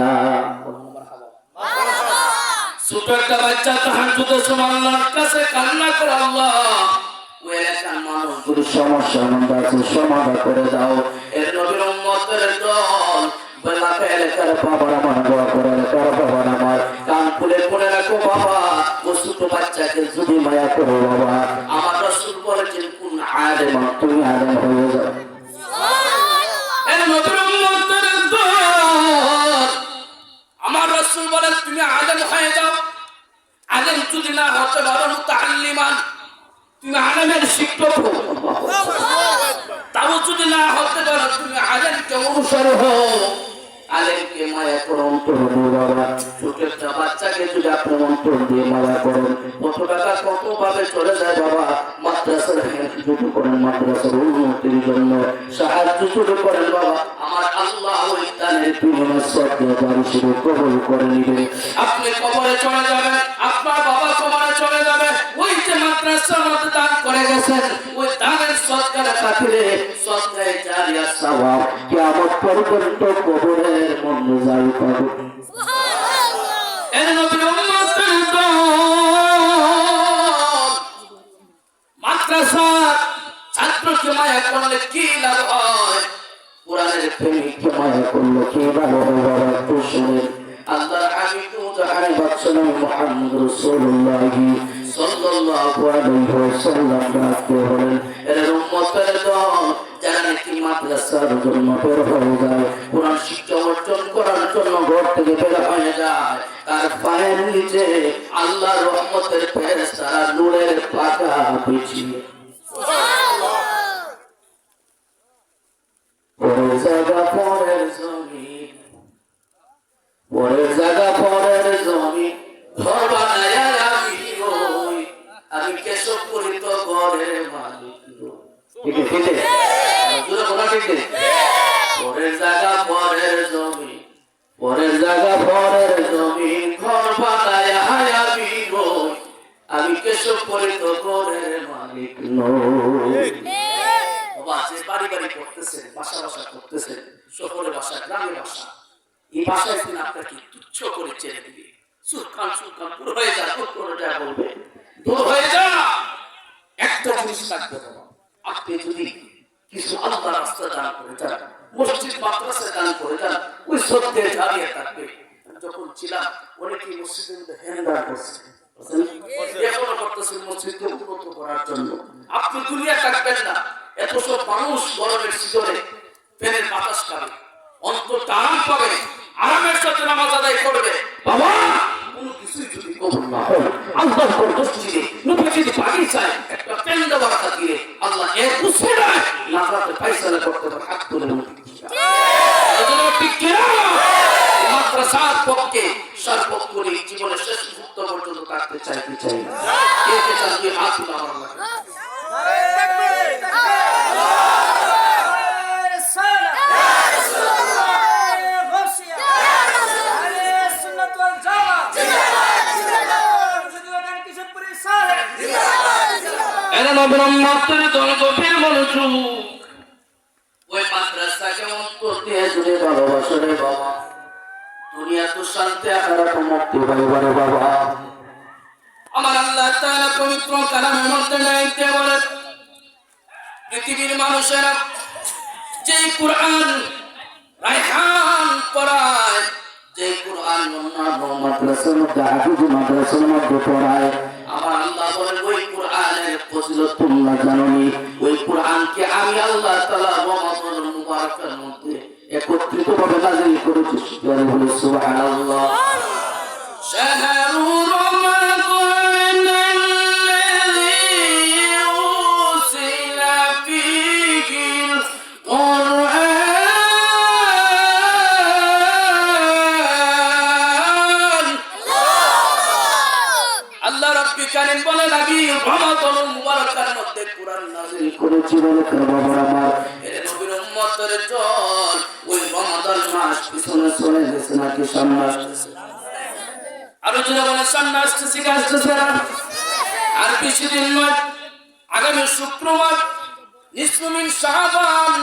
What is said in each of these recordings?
না। ছোট একটা বাচ্চা তাহাজুদের সময় আল্লাহর কাছে কান্না করে আল্লাহ। আমার বাবা, ও ছোট বাচ্চাকে যদি মায়া করো বাবা। আমার রসুল বলেছেন, কোন আলেম, তুমি আলেম হয়ে যাও। আলেমকে মায়া করো আপনি আমার আপনি কবরে চলে যাবেন, আপনার বাবা কবরে চলে যাবে। ওই যে মাদ্রাসার মধ্যে দান করে গেছেন খাতিরে সৎকারে জারিয়া সওয়াব কিয়ামত পর্যন্ত কবরের যাই পাবে মাদ্রাসা ছাত্রকে মায়া করলে কি লাভ হয়? কোরআনের প্রেমিককে মায়া করলে কি ভালো হবে বাবা একটু শুনেন আল্লাহর হাবিব জাহানে বাদশাহ মুহাম্মদ রাসূলুল্লাহ সাল্লাল্লাহু আলাইহি ওয়াসাল্লাম ডাকতে বলেন এর উম্মতের দল যারা নাকি বের হয়ে যায় তার রহমতের নূরের বিছিয়ে পরের জায়গা পরের পরের জায়গা পরের জায়গা পরের জমি। পরের জায়গা পরের জমি। ঘর বানায় আমি কেশব করি তো ঘরের মালিক নই। বাবা বাড়ি বাড়ি করতেছেন বাসা বাসা করতেছেন শহরে বাসা গ্রামে বাসা এই বাসায় তিনি আপনাকে তুচ্ছ করে ছেড়ে দিবে। সুরখান সুরখান দূর হয়ে যা দূর বলবে? দূর হয়ে যা! একটা জিনিস থাকবে আপনি যদি কিছু আল্লাহ রাস্তা দান করে যান মসজিদ মাদ্রাসা দান করে যান ওই সত্যে দাঁড়িয়ে থাকবে। যখন ছিলাম, অনেকেই মসজিদের মধ্যে হ্যান্ড দান করছে। এখনও করতেছেন মসজিদকে উন্নত করার জন্য। আপনি দুনিয়া থাকবেন না। এত সব মানুষ গরমের সিজনে পানি একটা হাত তুলে মুখ এজন্য ঠিক কিনা? মাদ্রাসার পক্ষে সর্বত করে জীবনের শেষ মুহূর্ত কাটতে চাইতে চাই হাত মাত্র দল গভীর মনোযোগ ওই মাদ্রাসাকে অন্তর দিয়ে জুড়ে ভালোবাসা রে বাবা দুনিয়া তো শান্তি আকারা মুক্তি পাইবা বাবা আমার আল্লাহ তাআলা পবিত্র কালামে মধ্যে নাইতে বলে পৃথিবীর মানুষেরা যে কুরআন রাইহান পড়ায় যে কুরআন অন্যান্য মাদ্রাসার মধ্যে হাফিজ মাদ্রাসার মধ্যে পড়ায় আমার আল্লাহ বলেন ওই কুরআনের ফজিলত তোমরা জানোনি। ওই কোরআনকে আমি আল্লাহ তাআলা রমাতুল মুবারকের মধ্যে একত্রিত একত্রিতভাবে নাযিল করেছি। সুবহানাল্লাহ। শাহরুল রাব্বি কারীম বলেন আমি রমাদান মধ্যে কোরআন নাযিল করেছি বলে বাবা আমার। এর নবীর উম্মতের দল ওই রমাদান মাস পিছনে চলে গেছে নাকি সামনে আসতেছে আরও বলে সামনে আসতেছে কি আসতেছে না। আর বেশি দিন নয়, আগামী শুক্রবার নিসমিন শাহবান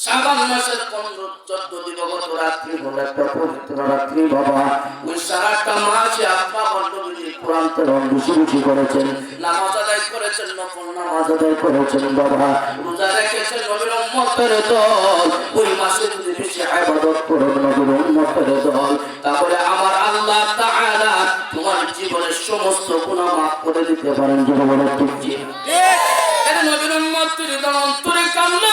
শ্রাবণ মাসের পনেরো চোদ্দ দিবগত রাত্রি হলো একটা পবিত্র রাত্রি বাবা। ওই সারাটা মাসে আপনার বন্ধুজি কোরআন তেরন বেশি বেশি করেছেন নামাজ আদায় করেছেন নফল নামাজ আদায় করেছেন বাবা। রোজা রেখেছেন নবীর উম্মতের দল। ওই মাসে যদি বেশি ইবাদত করেন নবীর উম্মতের দল তাহলে আমার আল্লাহ তাআলা তোমার জীবনের সমস্ত গুনাহ মাফ করে দিতে পারেন বলে ঠিক এটা নবীর উম্মতের দল অন্তরে কান্না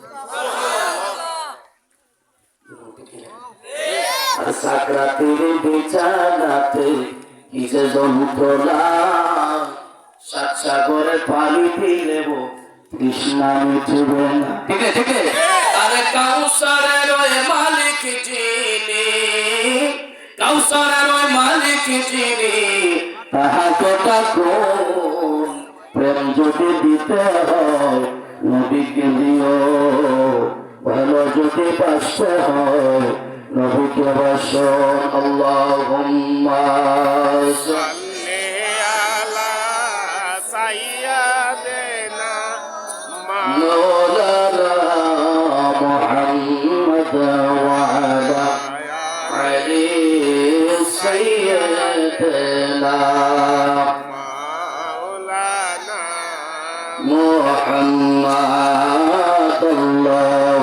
সাকরাতের বিছানাতে কিসে যন্ত্রণা? সাত সাগরে পানি দিলেব কৃষ্ণা মিটবে না। ঠিক আছে ঠিক আছে। আরে কাউসারের ওই মালিক যিনি কাউসারের ওই মালিক যিনি তাহা কথা কোন? প্রেম যদি দিতে হয় নবীকে দিও ভালো যদি বাসতে হয় নবীকে বাসন আল্লাহুম্মা সাল্লি আলা সাইয়্যিদিনা মাওলানা মুহাম্মদ ওয়া আলা আলি সাইয়্যিদিনা মাওলানা মুহাম্মদ আল্লাহ